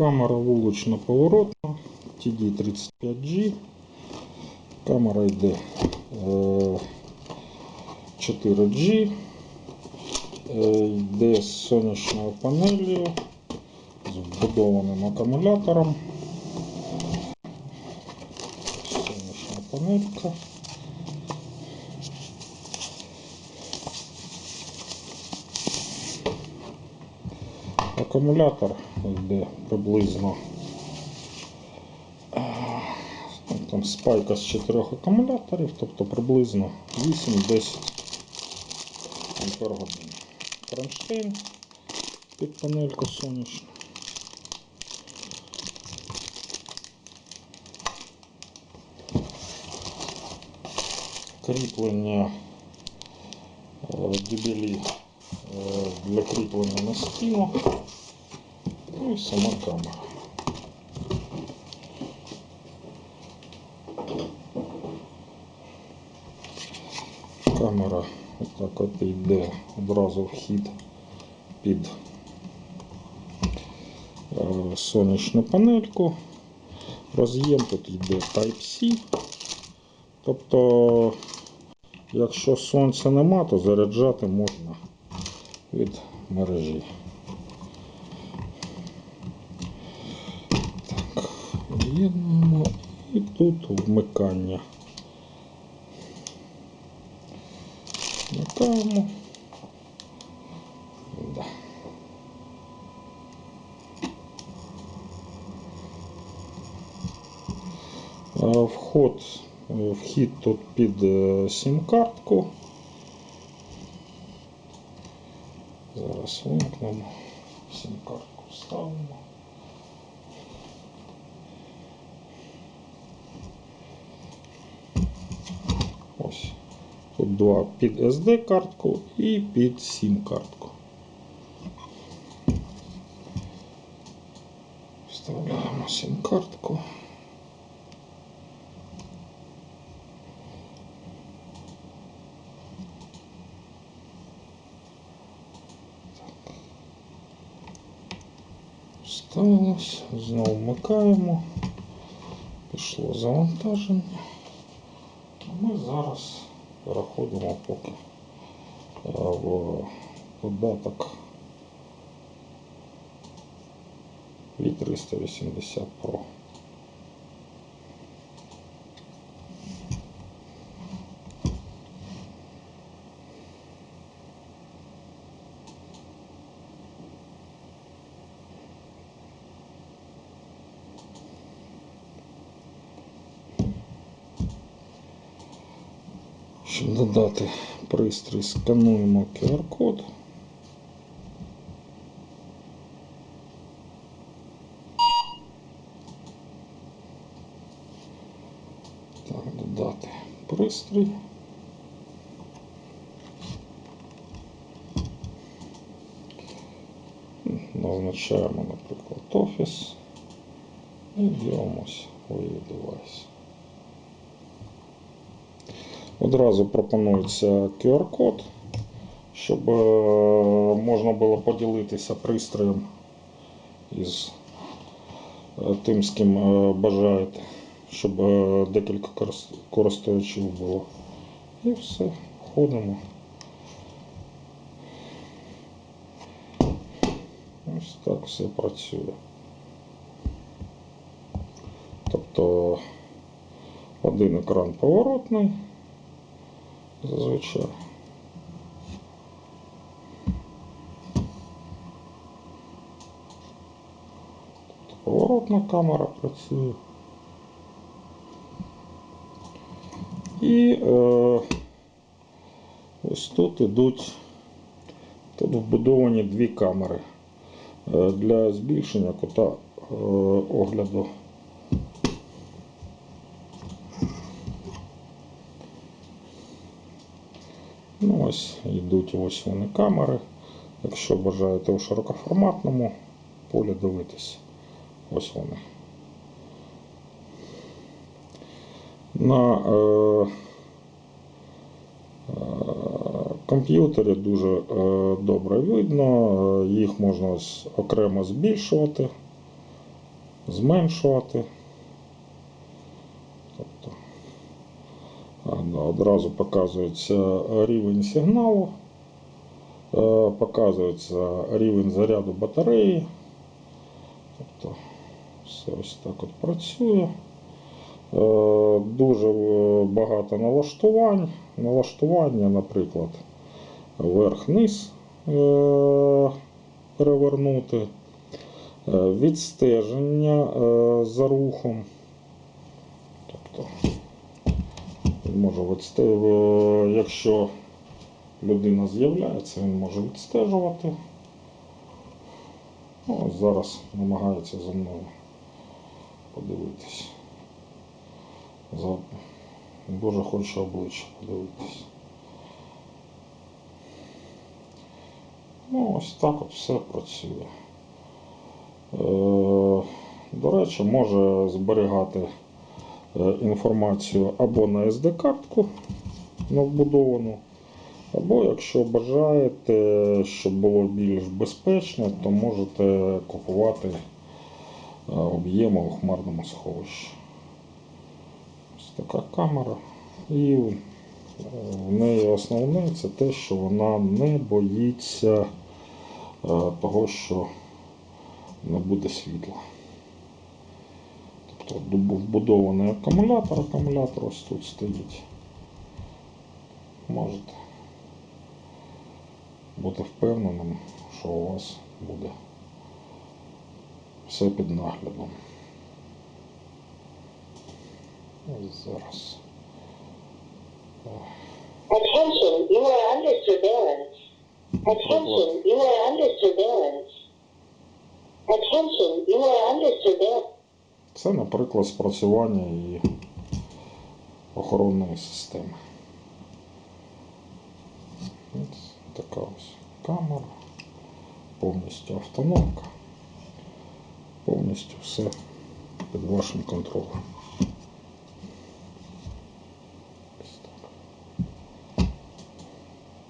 Камера вулична поворотна TD35G. Камера йде е, 4G. Е, Йде з сонячною панелью, з вбудованим акумулятором. Сонячна панелька. Акумулятор йде приблизно е, там спайка з чотирьох акумуляторів, тобто приблизно 8-10 ампер годин. Кронштейн під панельку сонячну. Кріплення е, дюбелі е, для кріплення на стіну. Ну і сама камера. Камера отак от йде одразу вхід під е, сонячну панельку. Роз'єм тут йде Type-C. Тобто, якщо сонця нема, то заряджати можна від мережі. В'єднуємо і тут вмикання. Вмикаємо. Вход, е, вхід тут під е, сім-картку. Зараз вимкнемо, сім-картку вставимо. Ось. Тут два під SD-картку і під сім-картку. Вставляємо сім-картку. Вставилось, знову вмикаємо. Пішло завантаження. А ми зараз переходимо поки е, в додаток V380 Pro. Щоб додати пристрій, скануємо QR-код. Так, додати пристрій. Назначаємо, наприклад, офіс і дивимося Wave Device. Одразу пропонується QR-код, щоб е, можна було поділитися пристроєм із е, тим, з ким е, бажаєте, щоб декілька користувачів було. І все, входимо. Ось так все працює. Тобто один екран поворотний зазвичай. Тобто Поворотна камера працює. І е, ось тут ідуть, тут вбудовані дві камери е, для збільшення кута е, огляду. Ну, ось йдуть ось вони камери. Якщо бажаєте у широкоформатному полі дивитися, ось вони. На е, е, комп'ютері дуже е, добре видно, е, їх можна окремо збільшувати зменшувати. Одразу показується рівень сигналу, е, показується рівень заряду батареї. Тобто все ось так от працює. Е, Дуже е, багато налаштувань. Налаштування, наприклад, верх-низ перевернути, відстеження за рухом. Тобто, може відсте... е, якщо людина з'являється, він може відстежувати. Ну, ось зараз намагається за мною подивитись. За... Дуже хоче обличчя подивитись. Ну, ось так от все працює. Е, до речі, може зберігати інформацію або на SD-картку на вбудовану, або якщо бажаєте, щоб було більш безпечно, то можете купувати е, об'єми у хмарному сховищі. Ось така камера. І е, в неї основне це те, що вона не боїться е, того, що не буде світла. Дуб- вбудований акумулятор, акумулятор ось тут стоїть. Можете бути впевненим, що у вас буде все під наглядом. Ось зараз. Attention, you are under surveillance. Attention, you are under surveillance. Attention, you are under surveillance. Це, наприклад, спрацювання і охоронної системи. Ось така ось камера, повністю автономка, повністю все під вашим контролем.